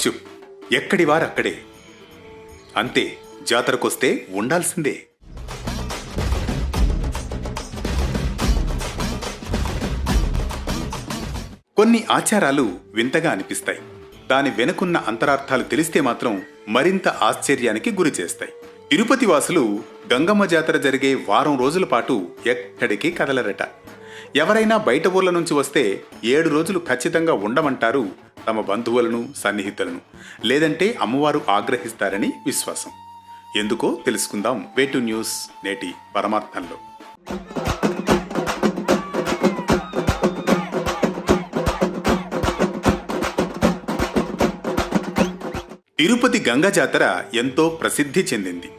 ఖర్చు ఎక్కడి వారక్కడే అంతే జాతరకొస్తే ఉండాల్సిందే. కొన్ని ఆచారాలు వింతగా అనిపిస్తాయి. దాని వెనుకున్న అంతరార్థాలు తెలిస్తే మాత్రం మరింత ఆశ్చర్యానికి గురి చేస్తాయి. తిరుపతి వాసులు గంగమ్మ జాతర జరిగే వారం రోజుల పాటు ఎక్కడికి కదలరట. ఎవరైనా బయట ఊర్ల నుంచి వస్తే ఏడు రోజులు ఖచ్చితంగా ఉండమంటారు తమ బంధువులను సన్నిహితులను లేదంటే అమ్మవారు ఆగ్రహిస్తారని విశ్వాసం. ఎందుకో తెలుసుకుందాం వేటు న్యూస్ నేటి పరమార్థంలో. తిరుపతి గంగ జాతర ఎంతో ప్రసిద్ధి చెందింది.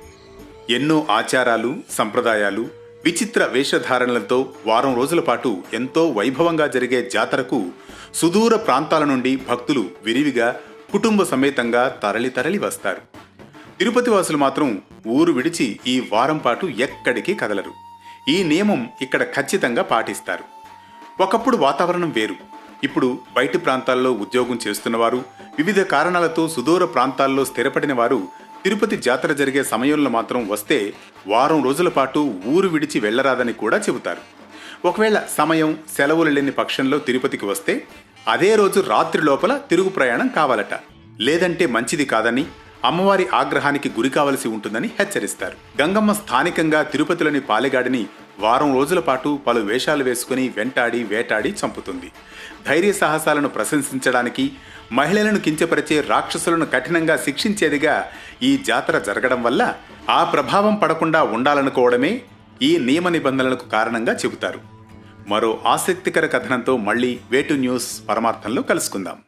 ఎన్నో ఆచారాలు సంప్రదాయాలు విచిత్ర వేషధారణలతో వారం రోజుల పాటు ఎంతో వైభవంగా జరిగే జాతరకు సుదూర ప్రాంతాల నుండి భక్తులు విరివిగా కుటుంబ సమేతంగా తరలి తరలి వస్తారు. తిరుపతి వాసులు మాత్రం ఊరు విడిచి ఈ వారం పాటు ఎక్కడికి కదలరు. ఈ నియమం ఇక్కడ ఖచ్చితంగా పాటిస్తారు. ఒకప్పుడు వాతావరణం వేరు. ఇప్పుడు బయటి ప్రాంతాల్లో ఉద్యోగం చేస్తున్నవారు వివిధ కారణాలతో సుదూర ప్రాంతాల్లో స్థిరపడిన వారు తిరుపతి జాతర జరిగే సమయంలో మాత్రం వస్తే వారం రోజుల పాటు ఊరు విడిచి వెళ్ళరాదని కూడా చెబుతారు. ఒకవేళ సమయం సెలవులు లేని పక్షంలో తిరుపతికి వస్తే అదే రోజు రాత్రి లోపల తిరుగు ప్రయాణం కావాలట. లేదంటే మంచిది కాదని అమ్మవారి ఆగ్రహానికి గురి కావలసి ఉంటుందని హెచ్చరిస్తారు. గంగమ్మ స్థానికంగా తిరుపతిలోని పాలెగాడిని వారం రోజుల పాటు పలు వేషాలు వేసుకుని వెంటాడి వేటాడి చంపుతుంది. ధైర్య సాహసాలను ప్రశంసించడానికి మహిళలను కించపరిచే రాక్షసులను కఠినంగా శిక్షించేదిగా ఈ జాతర జరగడం వల్ల ఆ ప్రభావం పడకుండా ఉండాలనుకోవడమే ఈ నియమ నిబంధనలకు కారణంగా చెబుతారు. మరో ఆసక్తికర కథనంతో మళ్ళీ వేటు న్యూస్ పరమార్థంలో కలుసుకుందాం.